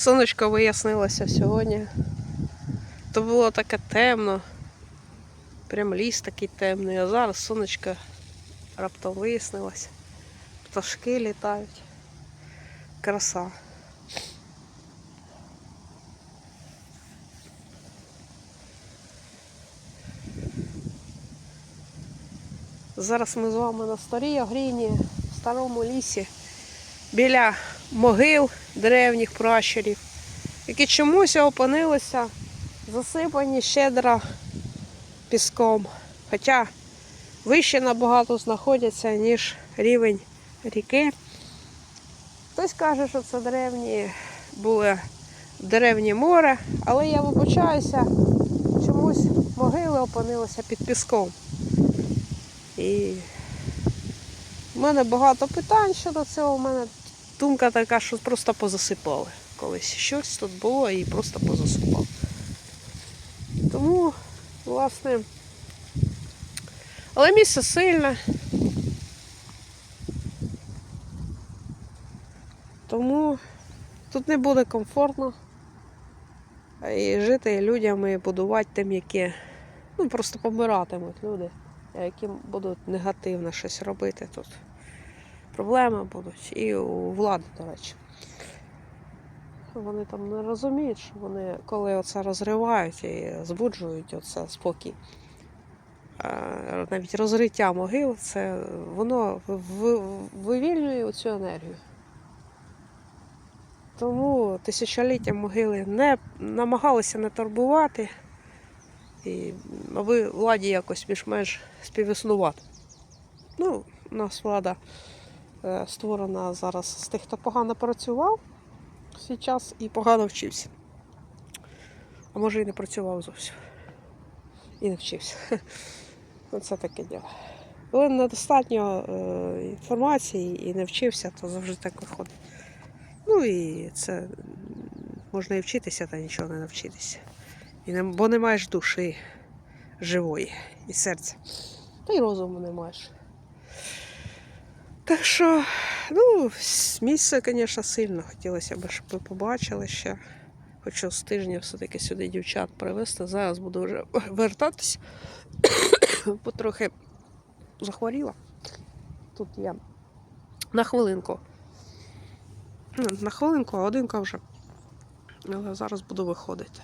Сонечко вияснилося сьогодні. То було таке темно. Прям ліс такий темний, а зараз сонечко раптом вияснилося. Пташки літають. Краса. Зараз ми з вами на старій огріні, в старому лісі, біля могил древніх пращурів, які чомусь опинилися засипані щедро піском. Хоча вище набагато знаходяться, ніж рівень ріки. Хтось каже, що це древні були древнє море, але я вибачаюся, чомусь могили опинилися під піском. І в мене багато питань щодо цього. У мене думка така, що просто позасипали. Колись щось тут було і просто позасипали. Тому, власне, але місце сильне. Тому тут не буде комфортно. І жити людям і будувати тим, які ну, просто помиратимуть люди, які будуть негативно щось робити тут. Проблеми будуть. І у влади, до речі. Вони там не розуміють, що вони, коли оце розривають і збуджують оце спокій. е, Навіть розриття могил, це воно вивільнює цю енергію. Тому тисячоліття могили не намагалися не турбувати, і аби владі якось більш-менш співіснувати. Ну, у нас влада створена зараз з тих, хто погано працював свій час і погано вчився. А може і не працював зовсім. І не вчився. Оце таке діло. Коли недостатньо е, інформації і не вчився, то завжди так виходить. Ну і це можна і вчитися, та нічого не навчитися. І не, бо не маєш душі живої і серця. Та й розуму не маєш. Так що, ну, місце, звісно, сильно. Хотілося б, щоб ви побачили ще. Хочу з тижня все-таки сюди дівчат привезти. Зараз буду вже вертатись. Бо трохи захворіла. Тут я на хвилинку. Ну, На хвилинку, а одинка вже. Але зараз буду виходити.